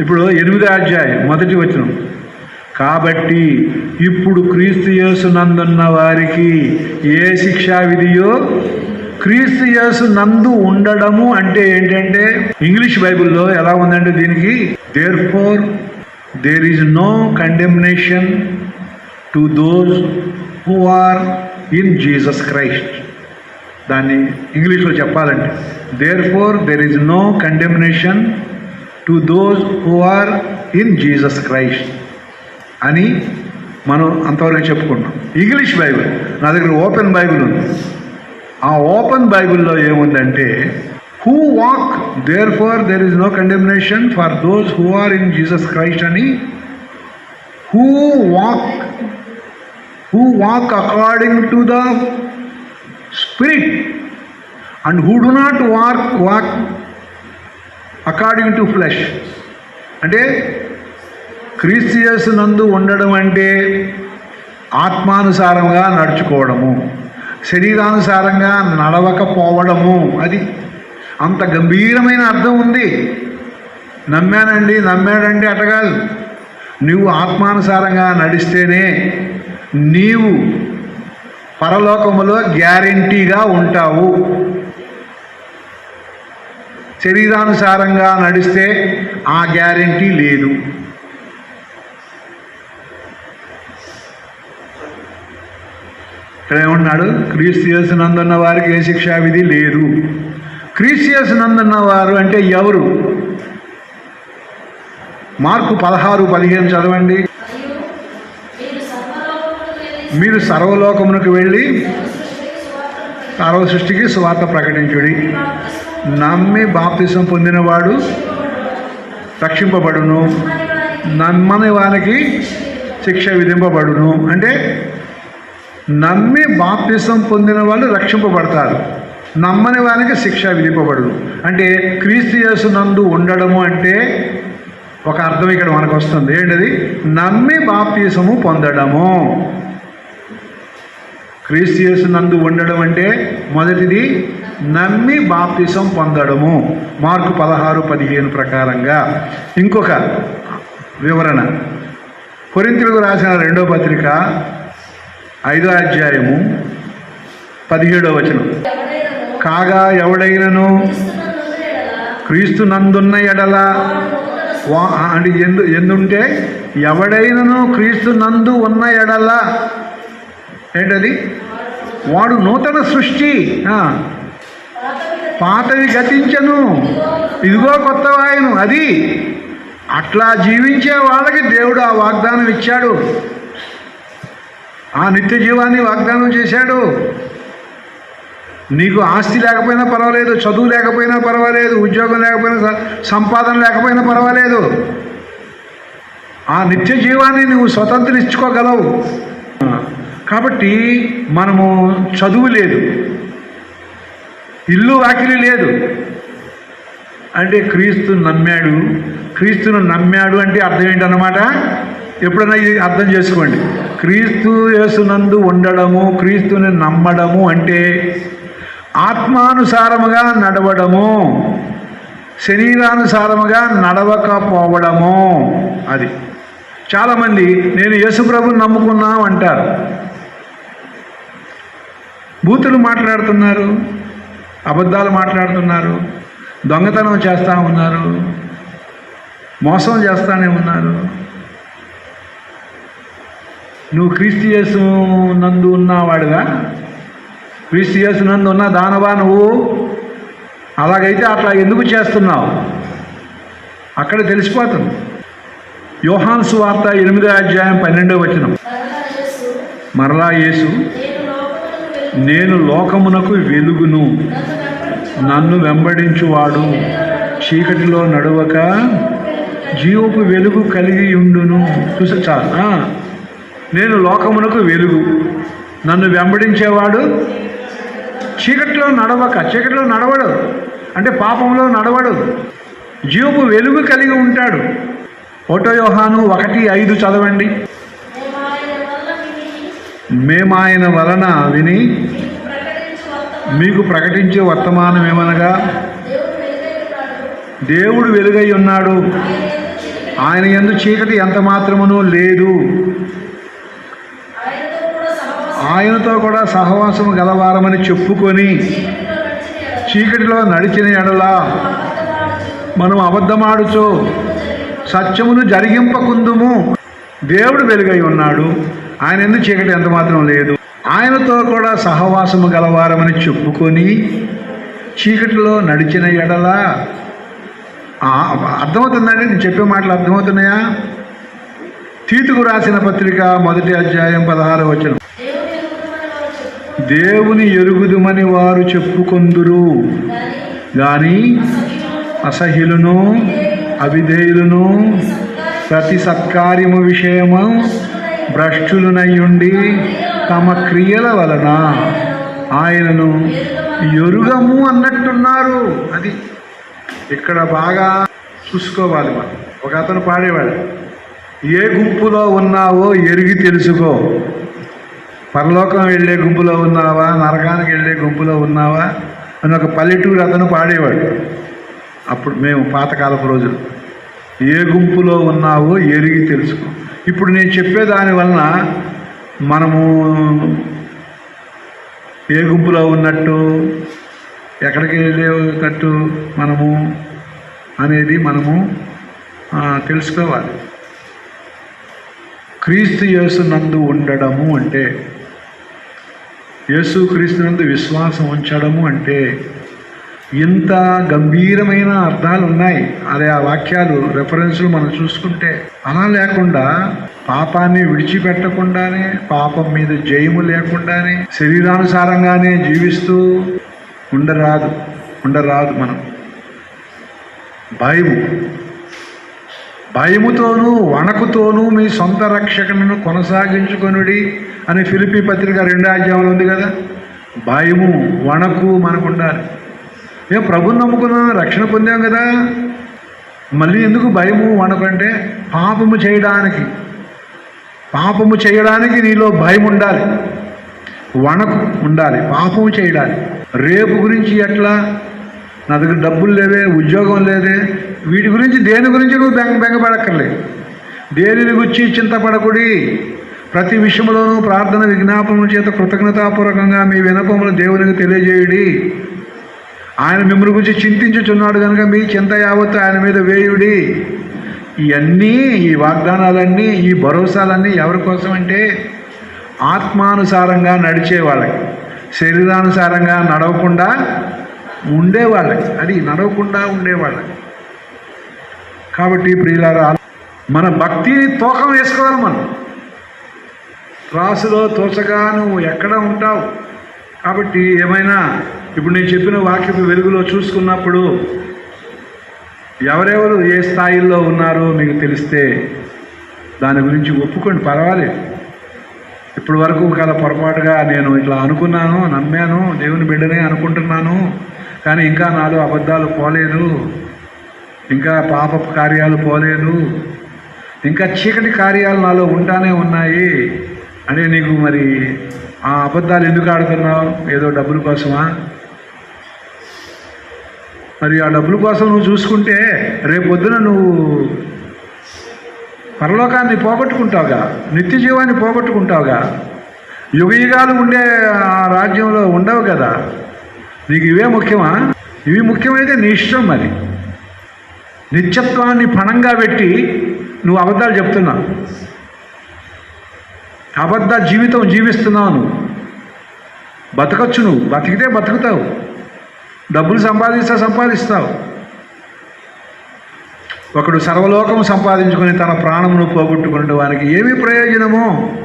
ఇప్పుడు ఎనిమిదో అధ్యాయం మొదటి వచనం. కాబట్టి ఇప్పుడు క్రీస్తు యేసు నందున్న వారికి ఏ శిక్షా విధియో క్రీస్తు యేసు నందు ఉండడము అంటే ఏంటంటే ఇంగ్లీష్ బైబిల్లో ఎలా ఉందంటే దీనికి therefore there is no condemnation to those who are in Jesus Christ దాన్ని ఇంగ్లీష్లో చెప్పాలంటే therefore there is no condemnation to those who are in Jesus Christ అని మనం అంతవరకు చెప్పుకుంటాం ఇంగ్లీష్ బైబిల్ నా దగ్గర ఓపెన్ బైబిల్ ఉంది. ఆ ఓపెన్ బైబిల్లో ఏముందంటే who walk therefore there is no condemnation for those who are in Jesus Christ అని who walk who walk according to the spirit and who do not walk walk according to flesh అంటే క్రీస్తియస్ నందు ఉండడం అంటే ఆత్మానుసారంగా నడుచుకోవడము శరీరానుసారంగా నడవకపోవడము. అది అంత గంభీరమైన అర్థం ఉంది. నమ్మానండి నమ్మాడండి అటగాదు నువ్వు ఆత్మానుసారంగా నడిస్తేనే నీవు పరలోకములో గ్యారంటీగా ఉంటావు. శరీరానుసారంగా నడిస్తే ఆ గ్యారంటీ లేదు. ఇక్కడ ఏమన్నాడు క్రీస్తియస్ నందున్న వారికి ఏ శిక్షా విధి లేదు. క్రీస్తియస్ నందున్న వారు అంటే ఎవరు? మార్కు పదహారు పదిహేను చదవండి. మీరు సర్వలోకమునకు వెళ్ళి సర్వ సృష్టికి స్వార్థ సర్వ సృష్టికి సువార్త ప్రకటించుడి. నమ్మి బాప్తిసం పొందినవాడు రక్షింపబడును. నమ్మని వారికి శిక్ష విధింపబడును. అంటే నమ్మి బాప్తిసం పొందిన వాళ్ళు రక్షింపబడతారు. నమ్మని వారికి శిక్ష విధింపబడును. అంటే క్రీస్తు యేసు నందు ఉండడము అంటే ఒక అర్థం ఇక్కడ మనకు వస్తుంది ఏంటది? నమ్మి బాప్తీసము పొందడము. క్రీస్తు యేసు నందు ఉండడం అంటే మొదటిది నమ్మి బాప్తిసం పొందడము. మార్కు పదహారు పదిహేను ప్రకారంగా. ఇంకొక వివరణ. కొరింతలకు రాసిన రెండో పత్రిక ఐదో అధ్యాయము పదిహేడో వచనం. కాగా ఎవడైనను క్రీస్తు నందున్న ఎడల అంటే ఎందు ఎందుంటే ఎవడైనను క్రీస్తు నందు ఉన్న ఎడల. ఏంటది? వాడు నూతన సృష్టి. పాతవి గతించను. ఇదిగో కొత్త వాయను అది. అట్లా జీవించే వాళ్ళకి దేవుడు ఆ వాగ్దానం ఇచ్చాడు. ఆ నిత్య జీవాన్ని వాగ్దానం చేశాడు. నీకు ఆస్తి లేకపోయినా పర్వాలేదు చదువు లేకపోయినా పర్వాలేదు ఉద్యోగం లేకపోయినా సంపాదన లేకపోయినా పర్వాలేదు. ఆ నిత్య జీవాన్ని నువ్వు స్వతంత్రించుకోగలవు కాబట్టి మనము చదువు లేదు. ఇల్లు వాకిలి లేదు. అంటే క్రీస్తు నమ్మాడు. క్రీస్తును నమ్మాడు అంటే అర్థం ఏంటన్నమాట? ఎప్పుడైనా ఇది అర్థం చేసుకోండి. క్రీస్తు యేసునందు ఉండడము క్రీస్తుని నమ్మడము అంటే ఆత్మానుసారముగా నడవడము శరీరానుసారముగా నడవకపోవడము అది. చాలామంది నేను యేసుప్రభుని నమ్ముకున్నాం అంటారు. బూతులు మాట్లాడుతున్నారు. అబద్ధాలు మాట్లాడుతున్నారు దొంగతనం చేస్తూ ఉన్నారు మోసం చేస్తూనే ఉన్నారు. నువ్వు క్రీస్తు నందు ఉన్నవాడుగా? క్రీస్తు నందు ఉన్న దానవా నువ్వు? అలాగైతే అట్లా ఎందుకు చేస్తున్నావు? అక్కడ తెలిసిపోతుంది. యోహాన్ సువార్త ఎనిమిదో అధ్యాయం పన్నెండో వచనం. మరలా యేసు నేను లోకమునకు వెలుగును. నన్ను వెంబడించువాడు. చీకటిలో నడవక జీవపు వెలుగు కలిగి ఉండును. చూసి చాలు నేను లోకమునకు వెలుగు. నన్ను వెంబడించేవాడు చీకటిలో నడవక. చీకటిలో నడవడు. అంటే పాపంలో నడవడు. జీవపు వెలుగు కలిగి ఉంటాడు. ఓటో యోహాను ఒకటి ఐదు చదవండి. మేము ఆయన వలన విని మీకు ప్రకటించే వర్తమానం ఏమనగా? దేవుడు వెలుగై ఉన్నాడు. ఆయన ఎందు చీకటి ఎంత మాత్రమునూ లేదు. ఆయనతో కూడా సహవాసము గలవారమని చెప్పుకొని చీకటిలో నడిచిన ఎడలా మనం అబద్ధమాడుచో సత్యమును జరిగింపకుందుము. దేవుడు వెలుగై ఉన్నాడు. ఆయన ఎందుకు చీకటి ఎంత మాత్రం లేదు. ఆయనతో కూడా సహవాసము గలవారమని చెప్పుకొని చీకటిలో నడిచిన ఎడల అర్థమవుతుందండి? నేను చెప్పే మాటలు అర్థమవుతున్నాయా? తీతుకు రాసిన పత్రిక మొదటి అధ్యాయం పదహారు వచనం. దేవుని ఎరుగుదుమని వారు చెప్పుకొందురు. కానీ గాని అసహ్యులను అసహ్యులను అవిధేయులను ప్రతి సత్కార్యము విషయము భ్రష్టులనయ్యుండి తమ క్రియల వలన ఆయనను ఎరుగము అన్నట్టున్నారు. అది ఇక్కడ బాగా చూసుకోవాలి మనం. ఒక అతను పాడేవాడు ఏ గుంపులో ఉన్నావో ఎరిగి తెలుసుకో. పరలోకం వెళ్ళే గుంపులో ఉన్నావా? నరకానికి వెళ్ళే గుంపులో ఉన్నావా? అని ఒక పల్లెటూరు అతను పాడేవాడు. అప్పుడు మేము పాతకాలపు రోజులు. ఏ గుంపులో ఉన్నావో ఎరిగి తెలుసుకో. ఇప్పుడు నేను చెప్పే దాని వలన మనము ఏ గుంపులో ఉన్నట్టు ఎక్కడికి వెళ్ళేటట్టు మనము అనేది మనము తెలుసుకోవాలి. క్రీస్తు యేసు నందు ఉండడము అంటే యేసు క్రీస్తు నందు విశ్వాసం ఉంచడము అంటే ఇంత గంభీరమైన అర్థాలు ఉన్నాయి అదే ఆ వాక్యాలు రెఫరెన్స్లు మనం చూసుకుంటే అలా లేకుండా పాపాన్ని విడిచిపెట్టకుండానే పాపం మీద జయము లేకుండానే శరీరానుసారంగానే జీవిస్తూ ఉండరాదు ఉండరాదు మనం. భయము. భయముతోనూ వణకుతోనూ మీ సొంత రక్షకులను కొనసాగించుకొనుడి అని ఫిలిపి పత్రిక రెండో అధ్యాయంలో ఉంది కదా? భయము వణకు మనకు ఉండాలి. మేము ప్రభుని నమ్ముకున్నాం రక్షణ పొందాం కదా? మళ్ళీ ఎందుకు భయము వణకు అంటే పాపము చేయడానికి? పాపము చేయడానికి నీలో భయం ఉండాలి. వణకు ఉండాలి. పాపము చేయడానికి రేపు గురించి ఎట్లా? నా దగ్గర డబ్బులు లేవే ఉద్యోగం లేదే. వీటి గురించి దేని గురించి నువ్వు బెంగ బెంగపడక్కర్లేదు దేనిని గురించి చింతపడకుడి? ప్రతి విషయంలోనూ ప్రార్థన విజ్ఞాపనం చేత కృతజ్ఞతాపూర్వకంగా మీ వినపములు దేవునికి తెలియజేయుడి. ఆయన మిమ్మల్ని గురించి చింతించుచున్నాడు కనుక మీ చింత యావత్తు ఆయన మీద వేయుడి. ఇవన్నీ ఈ వాగ్దానాలన్నీ ఈ భరోసాలన్నీ ఎవరి కోసం అంటే ఆత్మానుసారంగా నడిచే వాళ్ళకి. శరీరానుసారంగా నడవకుండా ఉండేవాళ్ళకి. అది నడవకుండా ఉండేవాళ్ళకి. కాబట్టి ప్రియులారా మన భక్తిని తూకం వేసుకోవాలి మనం. త్రాసులో తోచగా నువ్వు ఎక్కడ ఉంటావు? కాబట్టి ఏమైనా ఇప్పుడు నేను చెప్పిన వాక్యపు వెలుగులో చూసుకున్నప్పుడు ఎవరెవరు ఏ స్థాయిల్లో ఉన్నారో మీకు తెలిస్తే దాని గురించి ఒప్పుకోండి పర్వాలేదు. ఇప్పటి వరకు కల పొరపాటుగా నేను ఇట్లా అనుకున్నాను నమ్మాను దేవుని బిడ్డనే అనుకుంటున్నాను కానీ ఇంకా నాలో అబద్ధాలు పోలేదు ఇంకా పాప కార్యాలు పోలేదు ఇంకా చీకటి కార్యాలు నాలో ఉంటానే ఉన్నాయి అంటే నీకు మరి ఆ అబద్ధాలు ఎందుకు ఆడుతున్నావు? ఏదో డబ్బుల కోసమా? మరి ఆ డబ్బుల కోసం నువ్వు చూసుకుంటే రేపు పొద్దున నువ్వు పరలోకాన్ని పోగొట్టుకుంటావుగా నిత్య జీవాన్ని పోగొట్టుకుంటావుగా. యుగ యుగాలు ఉండే ఆ రాజ్యంలో ఉండవు కదా. నీకు ఇవే ముఖ్యమా? ఇవి ముఖ్యమైతే నీ ఇష్టం మరి. నిత్యత్వాన్ని పణంగా పెట్టి నువ్వు అబద్ధాలు చెప్తున్నావు. అబద్ధ జీవితం జీవిస్తున్నావు నువ్వు. బతకచ్చు నువ్వు. బతికితే బతుకుతావు. డబ్బులు సంపాదిస్తే సంపాదిస్తావు. ఒకడు సర్వలోకం సంపాదించుకొని తన ప్రాణమును పోగొట్టుకునే వానికి ఏమి ప్రయోజనము?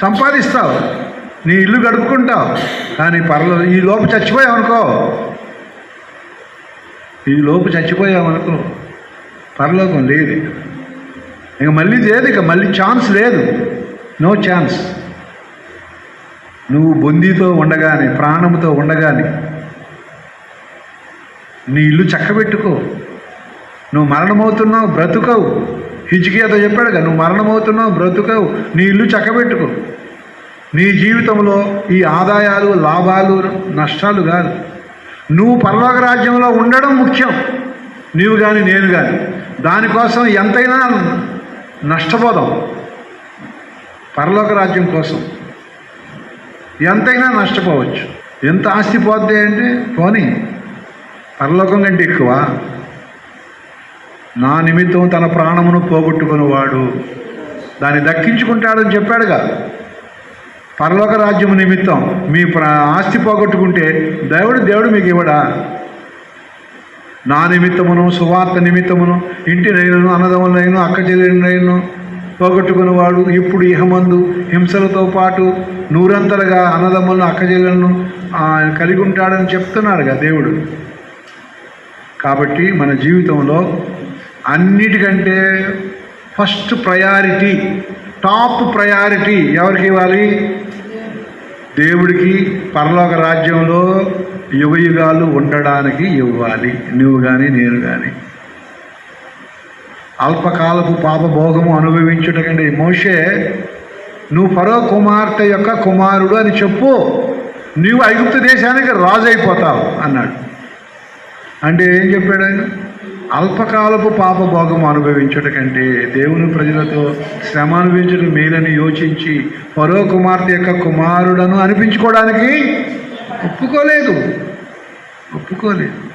సంపాదిస్తావు. నీ ఇల్లు గడుపుకుంటావు. కానీ పరలో ఈ లోపు చచ్చిపోయావనుకో. ఈ లోపు చచ్చిపోయావనుకో. పరలోకం లేదు ఇక మళ్ళీ లేదు ఇక. మళ్ళీ ఛాన్స్ లేదు. No chance. నువ్వు బొందితో ఉండగానే ప్రాణముతో ఉండగానే నీ ఇల్లు చక్కబెట్టుకో. నువ్వు మరణమవుతున్నావు బ్రతుకవు. హిజ్కియాతో చెప్పాడుగా నువ్వు మరణమవుతున్నావు బ్రతుకవు. నీ ఇల్లు చక్కబెట్టుకో. నీ జీవితంలో ఈ ఆదాయాలు లాభాలు నష్టాలు కాదు. నువ్వు పరలోక రాజ్యంలో ఉండడం ముఖ్యం. నీవు కానీ నేను కానీ దానికోసం ఎంతైనా నష్టపోదాం. పరలోక రాజ్యం కోసం ఎంతైనా నష్టపోవచ్చు. ఎంత ఆస్తి పోతే అంటే పోనీ పరలోకం కంటే ఎక్కువ నా నిమిత్తం తన ప్రాణమును పోగొట్టుకునేవాడు దాన్ని దక్కించుకుంటాడని చెప్పాడుగా. పరలోక రాజ్యము నిమిత్తం మీ ప్రా ఆస్తి పోగొట్టుకుంటే దేవుడు దేవుడు మీకు ఇవ్వడా? నా నిమిత్తమును సువార్త నిమిత్తమును ఇంటి నైను అన్నదమ్ములైన అక్క చెల్లెలైను పోగొట్టుకునేవాడు ఇప్పుడు ఇహమందు హింసలతో పాటు నూరంతలుగా అన్నదమ్ములను అక్క చెల్లెలను కలిగి ఉంటాడని చెప్తున్నాడుగా దేవుడు. కాబట్టి మన జీవితంలో అన్నిటికంటే ఫస్ట్ ప్రయారిటీ టాప్ ప్రయారిటీ ఎవరికి ఇవ్వాలి? దేవుడికి పరలోక రాజ్యంలో యుగయుగాలు ఉండడానికి ఇవ్వాలి. నువ్వు కానీ నేను కానీ అల్పకాలపు పాపభోగము అనుభవించుట కంటే మోషే నువ్వు పరో కుమార్తె యొక్క కుమారుడు అని చెప్పు. నీవు ఐగుప్తు దేశానికి రాజు అయిపోతావు అన్నాడు. అంటే ఏం చెప్పాడు ఆయన? అల్పకాలపు పాపభోగం అనుభవించట కంటే దేవుని ప్రజలతో శ్రమ అనుభవించడం మేలని యోచించి పరో కుమార్తె యొక్క కుమారుడను అనిపించుకోవడానికి ఒప్పుకోలేదు. ఒప్పుకోలేదు.